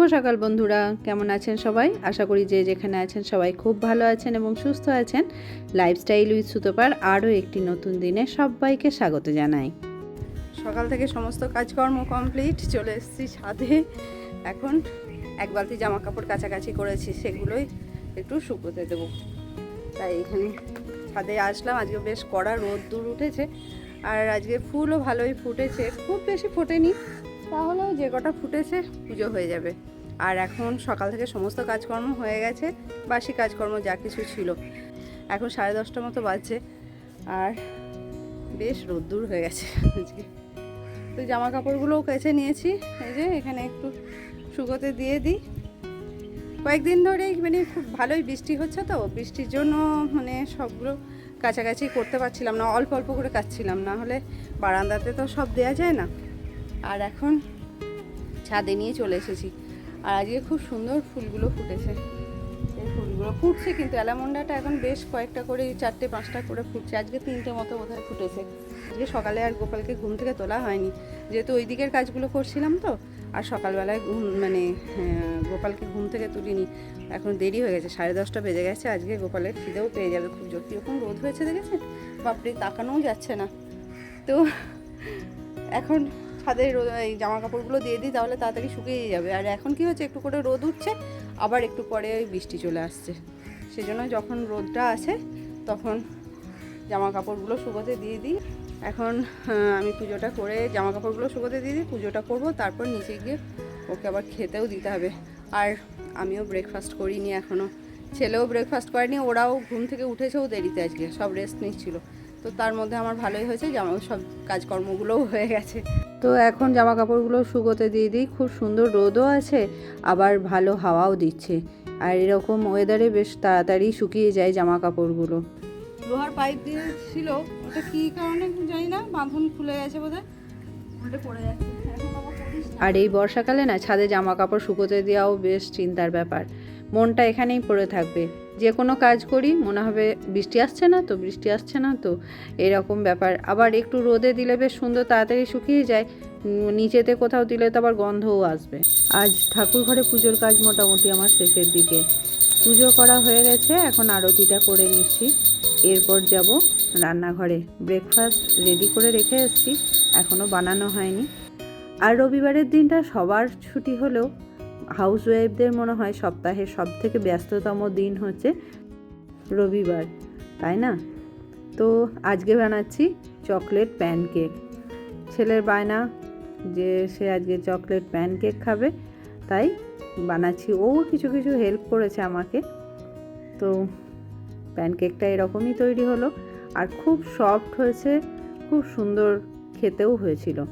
শুভ সকাল বন্ধুরা, কেমন আছেন সবাই? আশা করি যে যেখানে আছেন সবাই খুব ভালো আছেন এবং সুস্থ আছেন। লাইফস্টাইল উইথ সুতোপার আরও একটি নতুন দিনে সবাইকে স্বাগত জানাই। সকাল থেকে সমস্ত কাজকর্ম কমপ্লিট চলে এসেছি ছাদে। এখন এক বালতি জামা কাপড় কাছাকাছি করেছি, সেগুলোই একটু শুকোতে দেবো। তাই এখানে ছাদে আসলাম, আজকে বেশ কড়া রোদ দূর উঠেছে, আর আজকে ফুলও ভালোই ফুটেছে। খুব বেশি ফোটেনি, তাহলেও যে কটা ফুটেছে, পুজো হয়ে যাবে। আর এখন সকাল থেকে সমস্ত কাজকর্ম হয়ে গেছে, বাসি কাজকর্ম যা কিছু ছিল। এখন সাড়ে দশটার মতো বাজছে আর বেশ রোদ্দুর হয়ে গেছে আজকে। তো জামা কাপড়গুলোও কেচে নিয়েছি, এই যে এখানে একটু শুকোতে দিয়ে দিই। কয়েকদিন ধরেই মানে খুব ভালোই বৃষ্টি হচ্ছে তো, বৃষ্টির জন্য মানে সবগুলো কাছাকাছি করতে পারছিলাম না, অল্প অল্প করে কাচ্ছিলাম না হলে বারান্দাতে তো সব দেওয়া যায় না। আর এখন ছাদে নিয়ে চলে এসেছি। আর আজকে খুব সুন্দর ফুলগুলো ফুটেছে। এই ফুলগুলো ফুটছে কিন্তু অ্যালামন্ডাটা এখন বেশ কয়েকটা করে চারটে পাঁচটা করে ফুটছে। আজকে তিনটে মতো বোধহয় ফুটেছে। আজকে সকালে আর গোপালকে ঘুম থেকে তোলা হয়নি। যেহেতু ওই দিকের কাজগুলো করছিলাম তো আর সকালবেলায় ঘুম মানে হ্যাঁ, গোপালকে ঘুম থেকে তুলিনি। এখন দেরি হয়ে গেছে সাড়ে দশটা বেজে গেছে। আজকে গোপালের খিদেও পেয়ে যাবে খুব জোর। কীরকম রোদ হয়েছে দেখেছেন? বাপরে তাকানোও যাচ্ছে না। তো এখন ছাদের এই জামা কাপড়গুলো দিয়ে দিই, তাহলে তাড়াতাড়ি শুকিয়ে যাবে। আর এখন কি হচ্ছে একটু করে রোদ উঠছে, আবার একটু পরে ওই বৃষ্টি চলে আসছে। সেজন্য যখন রোদটা আসে, তখন জামা কাপড়গুলো শুকোতে দিয়ে দিই। এখন আমি পুজোটা করে জামা কাপড়গুলো শুকোতে দিয়ে দিই, পুজোটা করব, তারপর নিচে গিয়ে ওকে আবার খেতেও দিতে হবে। আর আমিও ব্রেকফাস্ট করিনি এখনও ছেলেও ব্রেকফাস্ট করেনি, ওরাও ঘুম থেকে উঠেছেও দেরিতে আজকে, সব রেস্ট নিচ্ছিল। তো তার মধ্যে আমার ভালোই হয়েছে, জামা সব কাজকর্মগুলোও হয়ে গেছে। তো এখন জামা কাপড়গুলো শুকোতে দিয়ে দিই। খুব সুন্দর রোদও আছে আবার ভালো হাওয়াও দিচ্ছে। আর এরকম ওয়েদারে বেশ তাড়াতাড়ি শুকিয়ে যায় জামা কাপড়গুলো লোহার পাইপ দিয়ে ছিল ওটা কী কারণে জানি না বাঁধন খুলে গেছে বোধহয়। উল্টে পড়ে যাচ্ছে। আর এই বর্ষাকালে না ছাদে জামা কাপড় শুকোতে দেওয়াও বেশ চিন্তার ব্যাপার। মনটা এখানেই পড়ে থাকবে। যে কোনো কাজ করি, মনে হবে বৃষ্টি আসছে না তো, বৃষ্টি আসছে না তো, এরকম ব্যাপার। আবার একটু রোদে দিলে বেশ সুন্দর, তাড়াতাড়ি শুকিয়ে যায় নিচেতে কোথাও দিলে তো আবার গন্ধও আসবে। আজ ঠাকুর ঘরে পুজোর কাজ মোটামুটি আমার শেষের দিকে। পুজো করা হয়ে গেছে, এখন আরতিটা করে নিচ্ছি। এরপর যাব রান্নাঘরে। ব্রেকফাস্ট রেডি করে রেখে এসেছি এখনও বানানো হয়নি। আর রবিবারের দিনটা সবার ছুটি হলেও হাউস ওয়াইফদের মনে হয় সপ্তাহের সব থেকে ব্যস্ততম দিন হচ্ছে রবিবার, তাই না? তো আজকে বানাচ্ছি চকলেট প্যানকেক। ছেলের বায়না যে সে আজকে চকলেট প্যানকেক খাবে, তাই বানাচ্ছি। ও কিছু কিছু হেল্প করেছে আমাকে। তো প্যানকেকটা এরকমই তৈরি হলো। আর খুব সফট হয়েছে, খুব সুন্দর খেতেও হয়েছিল।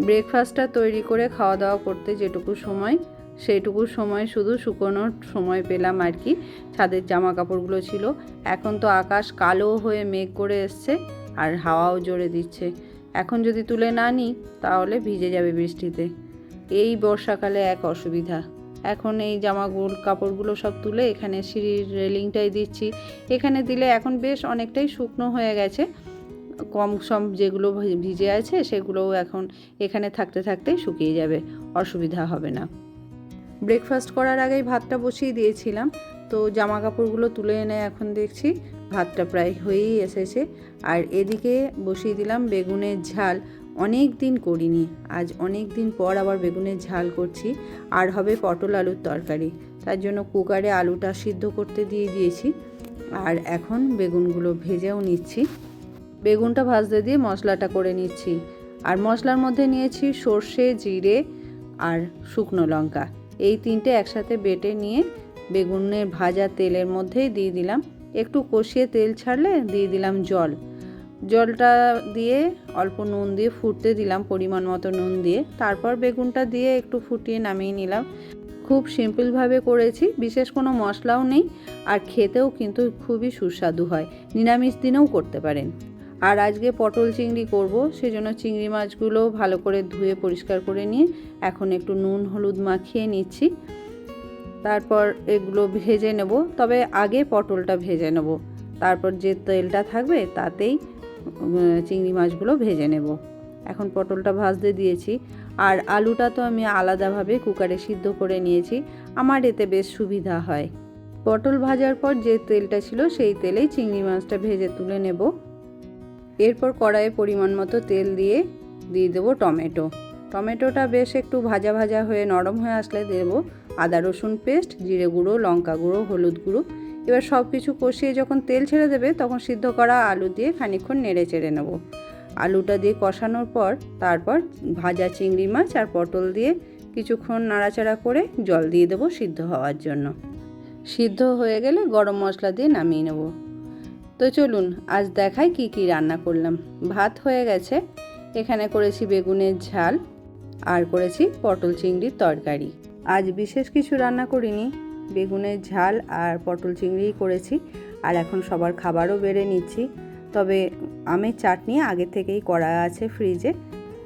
ব্রেকফাস্টটা তৈরি করে খাওয়া দাওয়া করতে যেটুকু সময়, সেইটুকু সময় শুধু শুকোনোর সময় পেলাম আর কি। ছাদের জামা কাপড়গুলো ছিল। এখন তো আকাশ কালো হয়ে মেঘ করে এসছে আর হাওয়াও জোরে দিচ্ছে। এখন যদি তুলে না নিই, তাহলে ভিজে যাবে বৃষ্টিতে। এই বর্ষাকালে এক অসুবিধা। এখন এই জামাগুলো, কাপড়গুলো সব তুলে এখানে সিঁড়ির রেলিংটাই দিচ্ছি। এখানে দিলে এখন বেশ অনেকটাই শুকনো হয়ে গেছে। কম সম যেগুলো ভিজে আছে সেগুলোও এখন এখানে থাকতে থাকতেই শুকিয়ে যাবে, অসুবিধা হবে না। ব্রেকফাস্ট করার আগেই ভাতটা বসিয়ে দিয়েছিলাম, তো জামা কাপড়গুলো তুলে এনে এখন দেখছি ভাতটা প্রায় হয়েই এসেছে। আর এদিকে বসিয়ে দিলাম বেগুনের ঝাল, অনেক দিন করিনি, আজ অনেক দিন পর আবার বেগুনের ঝাল করছি, আর হবে পটল আলুর তরকারি, তার জন্য কুকারে আলুটা সিদ্ধ করতে দিয়ে দিয়েছি, আর এখন বেগুনগুলো ভেজেও নিচ্ছি। বেগুনটা ভাজতে দিয়ে মশলাটা করে নিচ্ছি। আর মশলার মধ্যে নিয়েছি সর্ষে, জিরে আর শুকনো লঙ্কা। এই তিনটে একসাথে বেটে নিয়ে বেগুনের ভাজা তেলের মধ্যেই দিয়ে দিলাম। একটু কষিয়ে তেল ছাড়লে দিয়ে দিলাম জল। জলটা দিয়ে অল্প নুন দিয়ে ফুটতে দিলাম, পরিমাণ মতো নুন দিয়ে। তারপর বেগুনটা দিয়ে একটু ফুটিয়ে নামিয়ে নিলাম। খুব সিম্পলভাবে করেছি, বিশেষ কোনো মশলাও নেই। আর খেতেও কিন্তু খুবই সুস্বাদু হয়। নিরামিষ দিনেও করতে পারেন। আর আজকে পটল চিংড়ি করব, সেজন্য চিংড়ি মাছগুলো ভালো করে ধুয়ে পরিষ্কার করে নিয়ে এখন একটু নুন হলুদ মাখিয়ে নিচ্ছি। তারপর এগুলো ভেজে নেব, তবে আগে পটলটা ভেজে নেব। তারপর যে তেলটা থাকবে তাতেই চিংড়ি মাছগুলো ভেজে নেব। এখন পটলটা ভাজতে দিয়েছি। আর আলুটা তো আমি আলাদাভাবে কুকারে সিদ্ধ করে নিয়েছি, আমার এতে বেশ সুবিধা হয়। পটল ভাজার পর যে তেলটা ছিল সেই তেলেই চিংড়ি মাছটা ভেজে তুলে নেব। এরপর কড়াইয়ে পরিমাণ মতো তেল দিয়ে দিয়ে দেবো টমেটো। টমেটোটা বেশ একটু ভাজা ভাজা হয়ে নরম হয়ে আসলে দেব। আদা রসুন পেস্ট, জিরে গুঁড়ো, লঙ্কা গুঁড়ো, হলুদ গুঁড়ো। এবার সব কিছু কষিয়ে যখন তেল ছেড়ে দেবে, তখন সিদ্ধ করা আলু দিয়ে খানিকক্ষণ নেড়ে চেড়ে নেব। আলুটা দিয়ে কষানোর পর, তারপর ভাজা চিংড়ি মাছ আর পটল দিয়ে কিছুক্ষণ নাড়াচাড়া করে জল দিয়ে দেবো সিদ্ধ হওয়ার জন্য। সিদ্ধ হয়ে গেলে গরম মশলা দিয়ে নামিয়ে নেব। তো চলুন, আজ দেখাই কি কি রান্না করলাম। ভাত হয়ে গেছে। এখানে করেছি বেগুনের ঝাল আর করেছি পটল চিংড়ির তরকারি। আজ বিশেষ কিছু রান্না করিনি। বেগুনের ঝাল আর পটল চিংড়িই করেছি আর এখন সবার খাবারও বেড়ে নিচ্ছি। তবে আমের চাটনি আগে থেকেই করা আছে ফ্রিজে।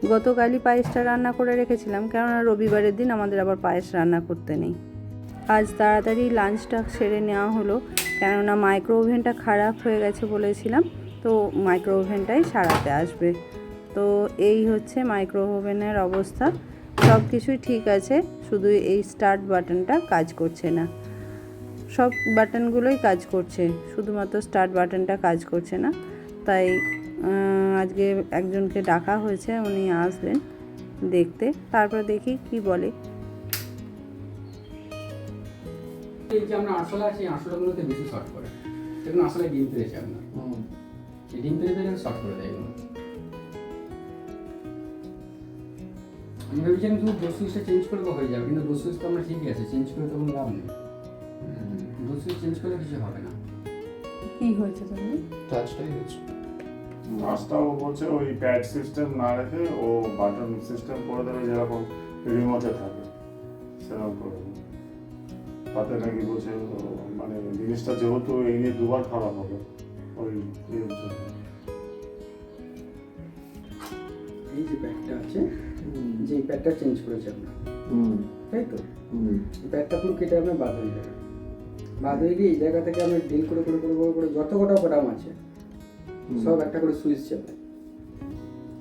গতকালই পায়েসটা রান্না করে রেখেছিলাম, কেননা রবিবারের দিন আমাদের আবার পায়েস রান্না করতে নেই। আজ তাড়াতাড়ি লাঞ্চটা সেরে নেওয়া হলো, কেননা মাইক্রো ওভেনটা খারাপ হয়ে গেছে বলেছিলাম, তো মাইক্রো ওভেনটাই সারাতে আসবে। তো এই হচ্ছে মাইক্রো ওভেনের অবস্থা। সব কিছুই ঠিক আছে, শুধু এই স্টার্ট বাটনটা কাজ করছে না। সব বাটনগুলোই কাজ করছে, শুধুমাত্র স্টার্ট বাটনটা কাজ করছে না। তাই আজকে একজনকে ডাকা হয়েছে, উনি আসবেন দেখতে, তারপর দেখি কি বলে। এই যে আমরা আরশোলা আছে এই আরশোলাগুলোতে বেশি শর্ট করে। সেগুলো আসলে ডিম পেরেছে আপনার। এই ডিম পেরে পেরে শর্ট করে দেয় এগুলো। আমি ভেবেছিলাম শুধু ডোজ সুইচটা চেঞ্জ করলে হয়ে যাবে। কিন্তু ডোজ সুইচ তো আমরা ঠিকই আছে চেঞ্জ করে তো কোনো লাভ নেই। ডোজ সুইচ চেঞ্জ করলে কিছু হবে না। কি হয়েছে তুমি টাচটাই হচ্ছে রাস্তাও বলছে ওই প্যাড সিস্টেম না রেখে ও বাটন সিস্টেম করে দেবে যেরকম রিমোটে থাকে। সেরকম করে তাতে নাকি বলছে মানে জিনিসটা যেহেতু এই নিয়ে দুবার খারাপ হবে ওই এই যে প্যাডটা আছে যে এই প্যাডটা চেঞ্জ করেছে আপনার তাই তো? এই প্যাডটা পুরো কেটে আপনার বাদ হয়ে যাবে। বাদ হয়ে গিয়ে এই জায়গা থেকে আপনি ডিল করে করে করে করে করে যত কটা বাদাম আছে সব একটা করে সুইচ চাপে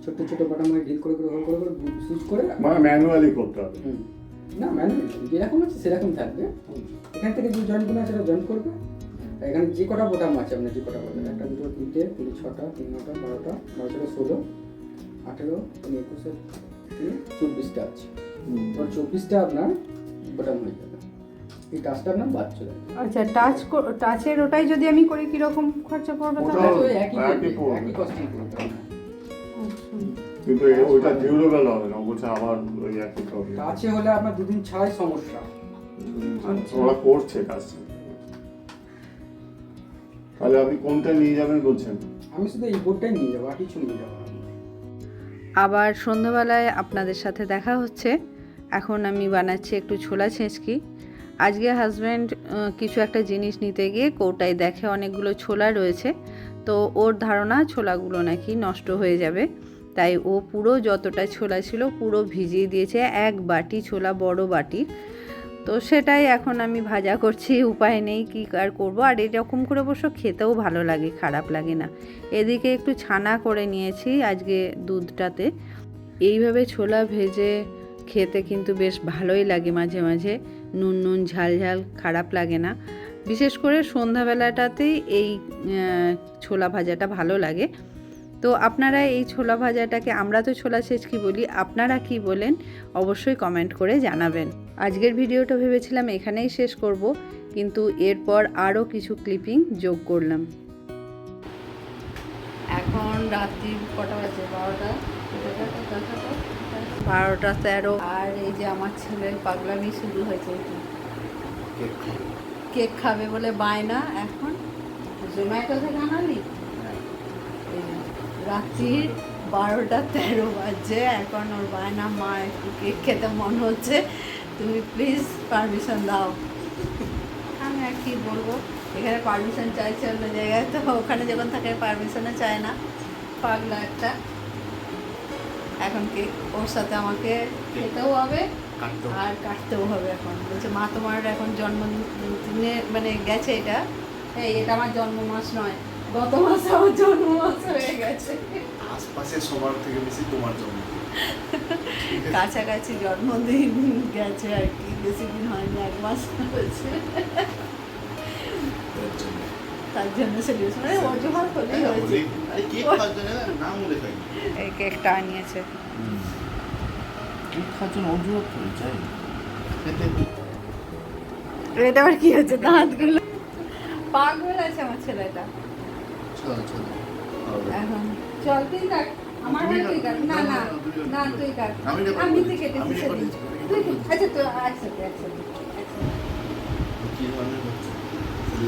ছোট্ট ছোট বাদাম ডিল করে করে করে করে করে সুইচ করে মানে ম্যানুয়ালি করতে হবে। না ম্যানুয়ালি যেরকম আছে সেরকম থাকবে। এখান থেকে যে জয়েন্টগুলো আছে সেটা জয়েন্ট করবে। এখানে যে কটা বোটাম আছে আপনার যে কটা বোটাম একটা দুটো তিনটে কুড়ি ছটা তিন নটা বারোটা বারো ছটা ষোলো আঠেরো একুশে চব্বিশটা আছে। এবার চব্বিশটা আপনার বোটাম হয়ে যাবে। এই কাজটা আপনার বাদ চলে আচ্ছা টাচ টাচের ওটাই যদি আমি করি কীরকম খরচা পড়বে তাহলে? একই কস্টিং পড়বে। আচ্ছা। কিন্তু ওইটা ডিউরেবল হবে না। বলছে আবার ওই একই প্রবলেম কাছে হলে আপনার দুদিন ছাড়াই সমস্যা। ওরা করছে কাজটা তাহলে আপনি কোনটা নিয়ে যাবেন বলছেন? আমি শুধু এই বোর্ডটাই নিয়ে যাব আর কিছু নিয়ে যাব আবার সন্ধ্যাবেলায় আপনাদের সাথে দেখা হচ্ছে। এখন আমি বানাচ্ছি একটু ছোলা ছেঁচকি। আজকে হাজব্যান্ড কিছু একটা জিনিস নিতে গিয়ে কৌটায় দেখে অনেকগুলো ছোলা রয়েছে। তো ওর ধারণা ছোলাগুলো নাকি নষ্ট হয়ে যাবে। তাই ও পুরো যতটা ছোলা ছিল পুরো ভিজিয়ে দিয়েছে, এক বাটি ছোলা বড় বাটি। তো সেটাই এখন আমি ভাজা করছি, উপায় নেই কী আর করব। আর এরকম করে অবশ্য খেতেও ভালো লাগে, খারাপ লাগে না। এদিকে একটু ছানা করে নিয়েছি আজকে দুধটাতে। এইভাবে ছোলা ভেজে খেতে কিন্তু বেশ ভালোই লাগে মাঝে মাঝে। নুন নুন, ঝাল ঝাল, খারাপ লাগে না। বিশেষ করে সন্ধ্যাবেলাটাতেই এই ছোলা ভাজাটা ভালো লাগে। তো আপনারা এই ছোলা ভাজাটাকে আমরা তো ছোলা ছেচকি বলি আপনারা কি বলেন অবশ্যই কমেন্ট করে জানাবেন। আজকের ভিডিওটা ভেবেছিলাম এখানেই শেষ করব কিন্তু এরপর আরও কিছু ক্লিপিং যোগ করলাম। এখন রাত্রি কটা বাজে? বারোটা? বারোটা তেরো। আর এই যে আমার ছেলের পাগলামি শুরু হয়েছে কেক খাবে। বলে বায়না এখন? জোম্যাটো থেকে আনালি রাত্রির বারোটা তেরো বাজে এখন ওর বায়না মা একটু কেক খেতে মন হচ্ছে। তুমি প্লিজ পারমিশন দাও। আমি আর কি বলব? এখানে পারমিশন চাইছে অন্য জায়গায় তো ওখানে যখন থাকে পারমিশনও চায় না। পাগলা একটা। এখন কেক ওর সাথে আমাকে খেতেও হবে আর কাটতেও হবে এখন। বলছে মা তোমার এখন জন্মদিনে মানে গেছে এটা? এই এটা আমার জন্ম মাস নয়। গত মাসে আমার জন্ম মাস হয়ে গেছে। আশপাশের সবার থেকে বেশি তোমার কাছাকাছি জন্মদিন গেছে আর কি বেশি দিন হয়নি এক মাস হয়েছে। তার জন্য। সেলিব্রেশন মানে অজুহাত হলেই হ্যাঁ, হয়েছে। এই কেকটা আনিয়েছে। এটা আবার কি হচ্ছে দাঁতগুলো পাগল আছে আমার ছেলেটা। চলো, চলো। হবে। এখন চল তুই কাট আমার তুমি হাতে তুই কাট কাটো। না না, না না, তুমি কাটো। না তুই কাট আমি এটা আমি করব। তুই কেটে আমি এটা দিচ্ছি করব। তুই আচ্ছা তো একসাথে একসাথে একসাথে কি ধরনের হচ্ছে?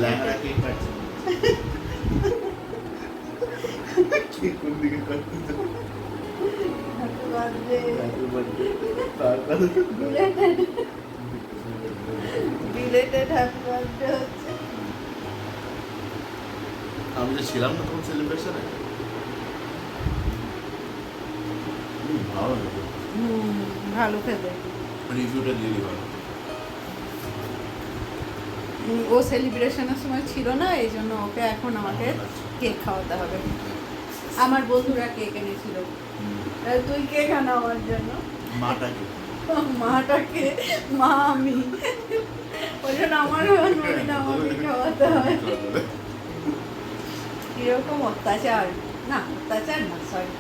ল্যাংড়া কেক কাটছে। কেক কোন দিকে কাটছে? Happy birthday Happy birthday. আমি যে ছিলাম না তখন সেলিব্রেশনে ভালো হুম ভালো খেতে। রিভিউটা দিয়ে দিই ভালো ও সেলিব্রেশনের সময় ছিল না এই জন্য ওকে এখন আমাকে কেক খাওয়াতে হবে। আমার বন্ধুরা কেক এনেছিল। তুই কেক আনা আমার জন্য। মাটাকে মাটাকে মা আমি। ওই জন্য আমার আমাকে খাওয়াতে হয় কীরকম অত্যাচার? না অত্যাচার না সরি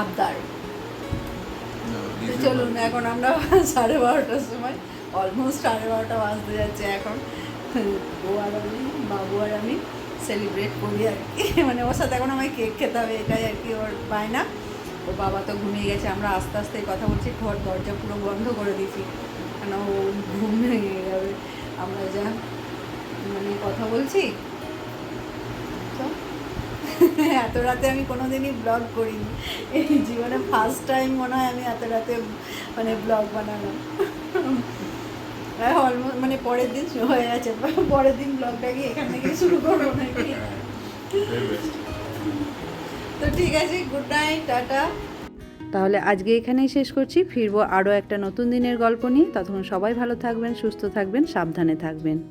আবদার। চলুন এখন আমরা সাড়ে বারোটার সময় অলমোস্ট সাড়ে বারোটা বাজতে যাচ্ছে এখন। ও আর আমি বাবু আর আমি সেলিব্রেট করি আর কি। মানে ওর সাথে এখন আমায় কেক খেতে হবে এটাই আর কি ওর বায়না। ও বাবা তো ঘুমিয়ে গেছে আমরা আস্তে আস্তে কথা বলছি ঘর দরজা পুরো বন্ধ করে দিয়েছি। কেন ও ঘুম ভেঙে যাবে আমরা যা মানে কথা বলছি এত রাতে আমি কোনো দিনই ব্লগ করিনি। এই জীবনে ফার্স্ট টাইম মনে হয় আমি এত রাতে মানে ব্লগ বানালাম। অলমোস্ট মানে পরের দিন হয়ে গেছে। পরের দিন ব্লগটাকে এখান থেকে শুরু করব নাকি? তো ঠিক আছে গুড নাইট টাটা। তাহলে আজকে এখানেই শেষ করছি। ফিরবো আরও একটা নতুন দিনের গল্প নিয়ে। ততক্ষণ সবাই ভালো থাকবেন, সুস্থ থাকবেন, সাবধানে থাকবেন।